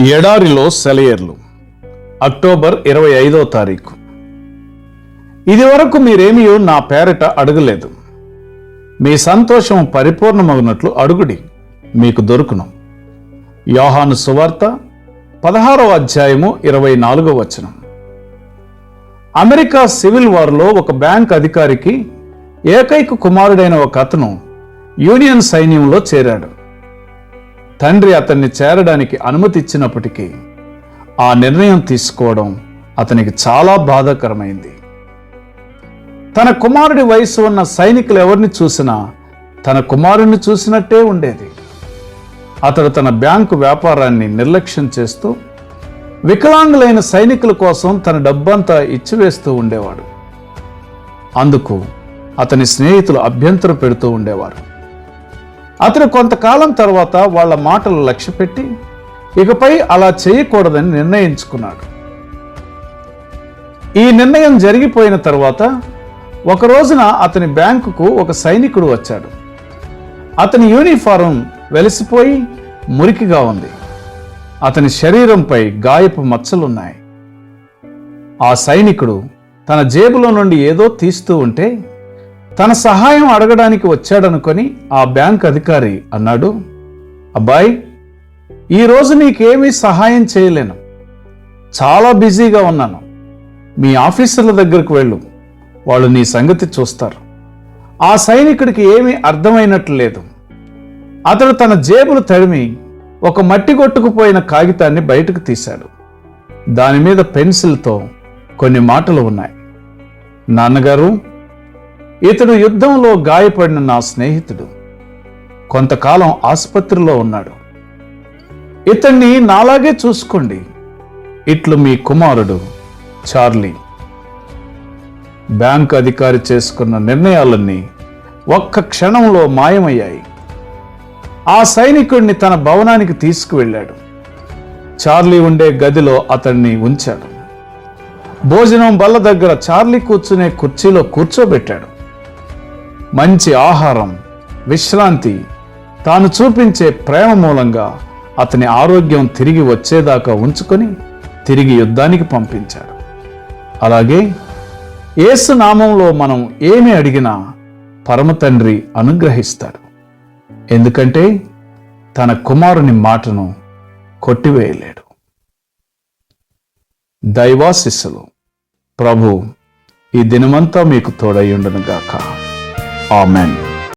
ఎడారిలో సెలయేర్లు. అక్టోబర్ ఇరవై ఐదో తారీఖు. ఇది వరకు మీరేమీ నా పేరట అడగలేదు. మీ సంతోషం పరిపూర్ణమగినట్లు అడుగుడి మీకు దొరుకును. యోహాను సువార్త పదహారవ అధ్యాయము ఇరవై నాలుగో వచనం. అమెరికా సివిల్ వార్లో ఒక బ్యాంక్ అధికారికి ఏకైక కుమారుడైన ఒక అతను యూనియన్ సైన్యంలో చేరాడు. తండ్రి అతన్ని చేరడానికి అనుమతి ఇచ్చినప్పటికీ ఆ నిర్ణయం తీసుకోవడం అతనికి చాలా బాధాకరమైంది. తన కుమారుడి వయసు ఉన్న సైనికులు ఎవరిని చూసినా తన కుమారుణ్ణి చూసినట్టే ఉండేది. అతడు తన బ్యాంకు వ్యాపారాన్ని నిర్లక్ష్యం చేస్తూ వికలాంగులైన సైనికుల కోసం తన డబ్బంతా ఇచ్చివేస్తూ ఉండేవాడు. అందుకు అతని స్నేహితులు అభ్యంతరం పెడుతూ ఉండేవారు. అతను కొంతకాలం తర్వాత వాళ్ళ మాటలు లక్ష్యపెట్టి ఇకపై అలా చేయకూడదని నిర్ణయించుకున్నాడు. ఈ నిర్ణయం జరిగిపోయిన తర్వాత ఒక రోజున అతని బ్యాంకుకు ఒక సైనికుడు వచ్చాడు. అతని యూనిఫారం వెలిసిపోయి మురికిగా ఉంది. అతని శరీరంపై గాయపు మచ్చలున్నాయి. ఆ సైనికుడు తన జేబులో నుండి ఏదో తీస్తూ ఉంటే తన సహాయం అడగడానికి వచ్చాడనుకొని ఆ బ్యాంక్ అధికారి అన్నాడు అబ్బాయి ఈరోజు నీకేమీ సహాయం చేయలేను. చాలా బిజీగా ఉన్నాను. మీ ఆఫీసర్ల దగ్గరకు వెళ్ళు. వాళ్ళు నీ సంగతి చూస్తారు. ఆ సైనికుడికి ఏమీ అర్థమైనట్లు లేదు. అతడు తన జేబులు తడిమి ఒక మట్టి కొట్టుకుపోయిన కాగితాన్ని బయటకు తీశాడు. దాని మీద పెన్సిల్తో కొన్ని మాటలు ఉన్నాయి. నాన్నగారు ఇతడు యుద్ధంలో గాయపడిన నా స్నేహితుడు. కొంతకాలం ఆసుపత్రిలో ఉన్నాడు. ఇతన్ని నాలాగే చూసుకోండి. ఇట్లు మీ కుమారుడు చార్లీ. బ్యాంకు అధికారి చేసుకున్న నిర్ణయాలన్నీ ఒక్క క్షణంలో మాయమయ్యాయి. ఆ సైనికుడిని తన భవనానికి తీసుకువెళ్ళాడు. చార్లీ ఉండే గదిలో అతన్ని ఉంచాడు. భోజనం బల్ల దగ్గర చార్లీ కూర్చునే కుర్చీలో కూర్చోబెట్టాడు. మంచి ఆహారం విశ్రాంతి తాను చూపించే ప్రేమ మూలంగా అతని ఆరోగ్యం తిరిగి వచ్చేదాకా ఉంచుకొని తిరిగి యుద్ధానికి పంపించాడు. అలాగే ఏసు నామంలో మనం ఏమి అడిగినా పరమ తండ్రి అనుగ్రహిస్తాడు. ఎందుకంటే తన కుమారుని మాటను కొట్టివేయలేడు. దైవాశిస్సులు. ప్రభు ఈ దినమంతా మీకు తోడయ్యుండను గాక Amen.